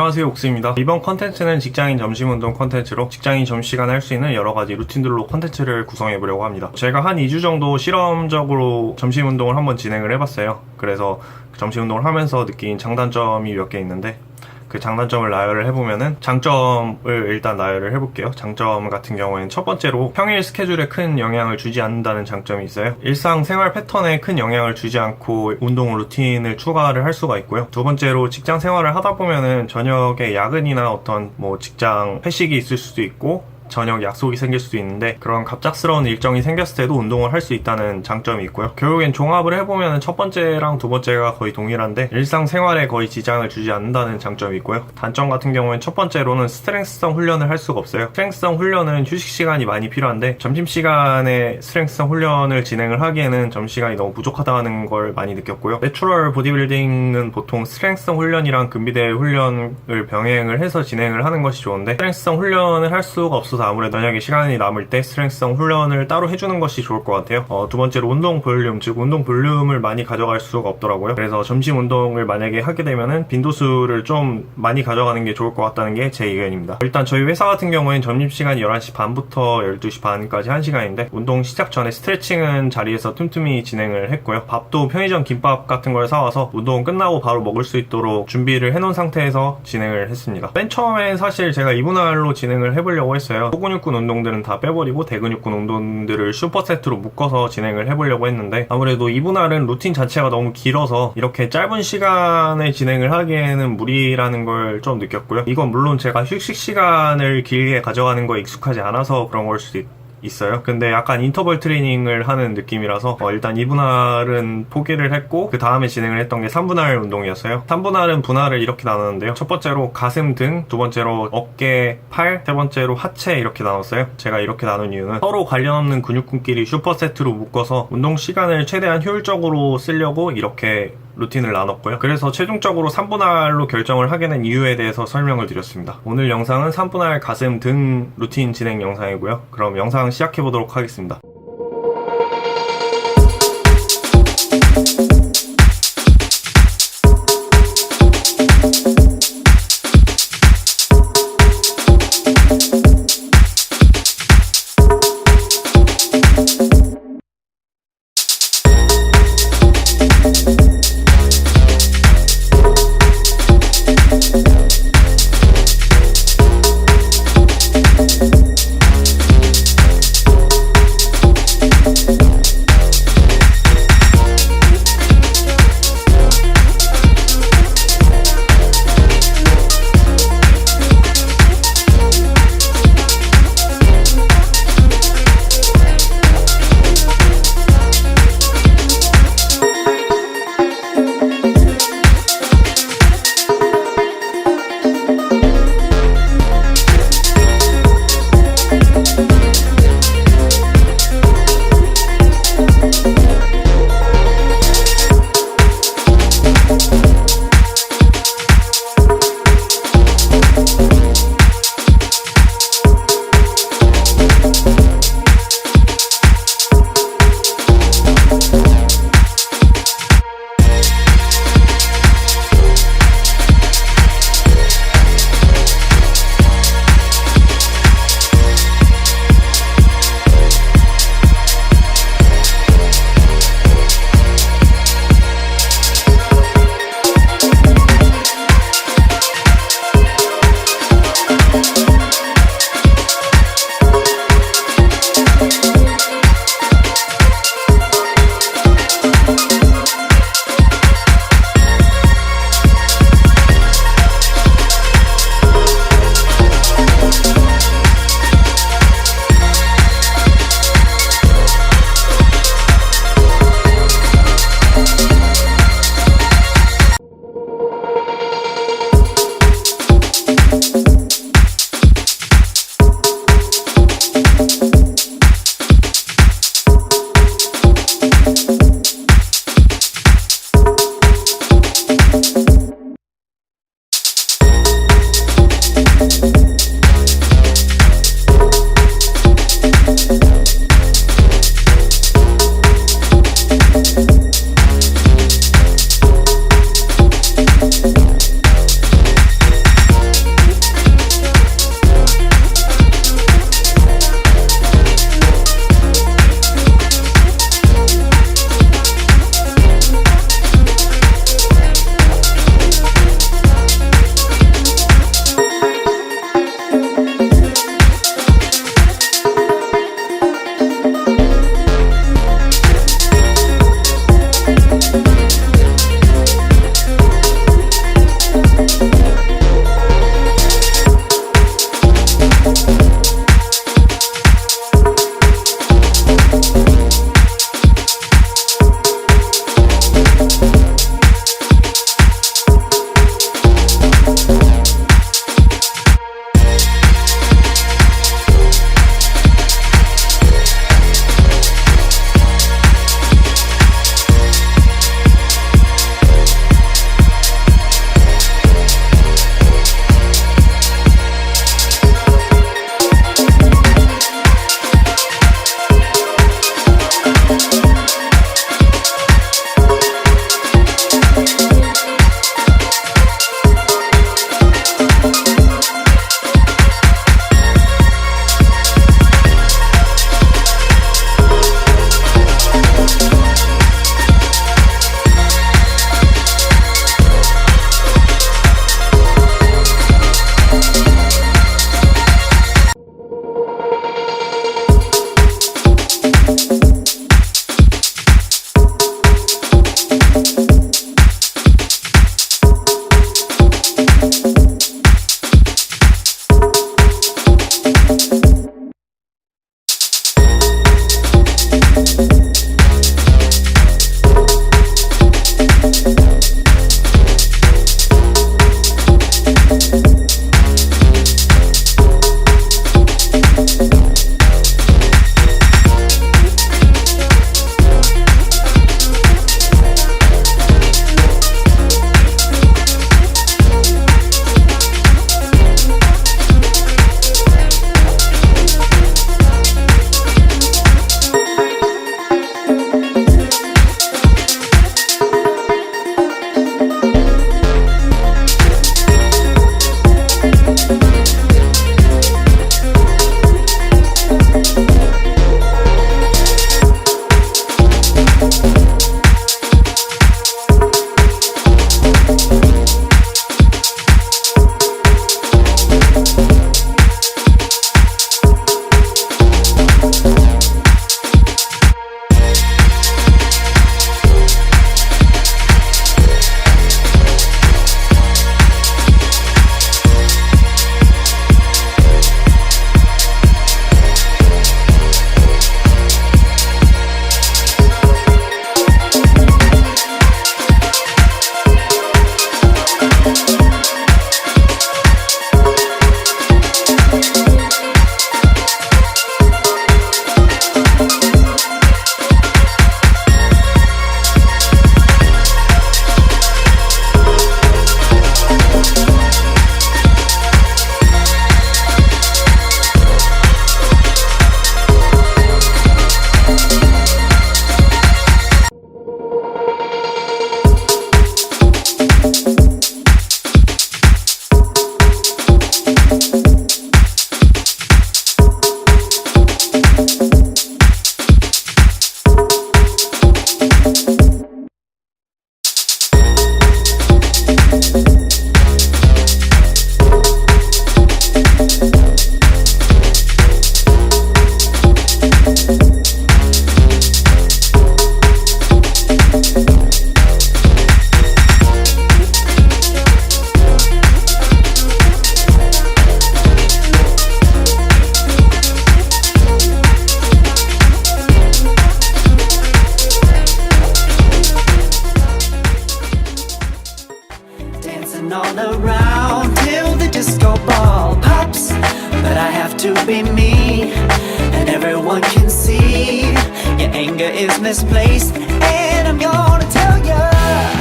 안녕하세요 옥수입니다. 이번 컨텐츠는 직장인 점심운동 컨텐츠로 직장인 점심시간에 할 수 있는 여러가지 루틴들로 컨텐츠를 구성해 보려고 합니다. 제가 한 2주 정도 실험적으로 점심운동을 한번 진행을 해봤어요. 그래서 그 점심운동을 하면서 느낀 장단점이 몇 개 있는데 그 장단점을 나열을 해보면은 장점을 일단 나열을 해볼게요. 장점 같은 경우에는 첫 번째로 평일 스케줄에 큰 영향을 주지 않는다는 장점이 있어요. 일상 생활 패턴에 큰 영향을 주지 않고 운동 루틴을 추가를 할 수가 있고요. 두 번째로 직장 생활을 하다 보면은 저녁에 야근이나 어떤 뭐 직장 회식이 있을 수도 있고 저녁 약속이 생길 수도 있는데 그런 갑작스러운 일정이 생겼을 때도 운동을 할 수 있다는 장점이 있고요. 결국엔 종합을 해보면 첫 번째랑 두 번째가 거의 동일한데 일상생활에 거의 지장을 주지 않는다는 장점이 있고요. 단점 같은 경우엔 첫 번째로는 스트렝스성 훈련을 할 수가 없어요. 스트렝스성 훈련은 휴식 시간이 많이 필요한데 점심시간에 스트렝스성 훈련을 진행을 하기에는 점심시간이 너무 부족하다는 걸 많이 느꼈고요. 내추럴 보디빌딩은 보통 스트렝스성 훈련이랑 근비대 훈련을 병행을 해서 진행을 하는 것이 좋은데 스트렝스성 훈련을 할 수가 없어서 아무래도 저녁에 시간이 남을 때 스트렝스성 훈련을 따로 해주는 것이 좋을 것 같아요. 어, 두 번째로 운동 볼륨, 즉 운동 볼륨을 많이 가져갈 수가 없더라고요. 그래서 점심 운동을 만약에 하게 되면은 빈도수를 좀 많이 가져가는 게 좋을 것 같다는 게 제 의견입니다. 일단 저희 회사 같은 경우에는 점심시간이 11시 반부터 12시 반까지 1시간인데 운동 시작 전에 스트레칭은 자리에서 틈틈이 진행을 했고요. 밥도 편의점 김밥 같은 걸 사와서 운동 끝나고 바로 먹을 수 있도록 준비를 해놓은 상태에서 진행을 했습니다. 맨 처음에 사실 제가 이분할로 진행을 해보려고 했어요. 소근육군 운동들은 다 빼버리고 대근육군 운동들을 슈퍼세트로 묶어서 진행을 해보려고 했는데 아무래도 이분할은 루틴 자체가 너무 길어서 이렇게 짧은 시간에 진행을 하기에는 무리라는 걸 좀 느꼈고요. 이건 물론 제가 휴식 시간을 길게 가져가는 거에 익숙하지 않아서 그런 걸 수도 있 있어요. 근데 약간 인터벌 트레이닝을 하는 느낌이라서 어, 일단 2분할은 포기를 했고 그 다음에 진행을 했던 게 3분할 운동이었어요. 3분할은 분할을 이렇게 나눴는데요. 첫 번째로 가슴 등, 두 번째로 어깨, 팔, 세 번째로 하체 이렇게 나눴어요. 제가 이렇게 나눈 이유는 서로 관련 없는 근육군끼리 슈퍼세트로 묶어서 운동 시간을 최대한 효율적으로 쓰려고 이렇게 루틴을 나눴고요. 그래서 최종적으로 3분할로 결정을 하게 된 이유에 대해서 설명을 드렸습니다. 오늘 영상은 3분할 가슴 등 루틴 진행 영상이고요. 그럼 영상 시작해 보도록 하겠습니다. all around till the disco ball pops. But I have to be me, and everyone can see your anger is misplaced, and I'm gonna tell you.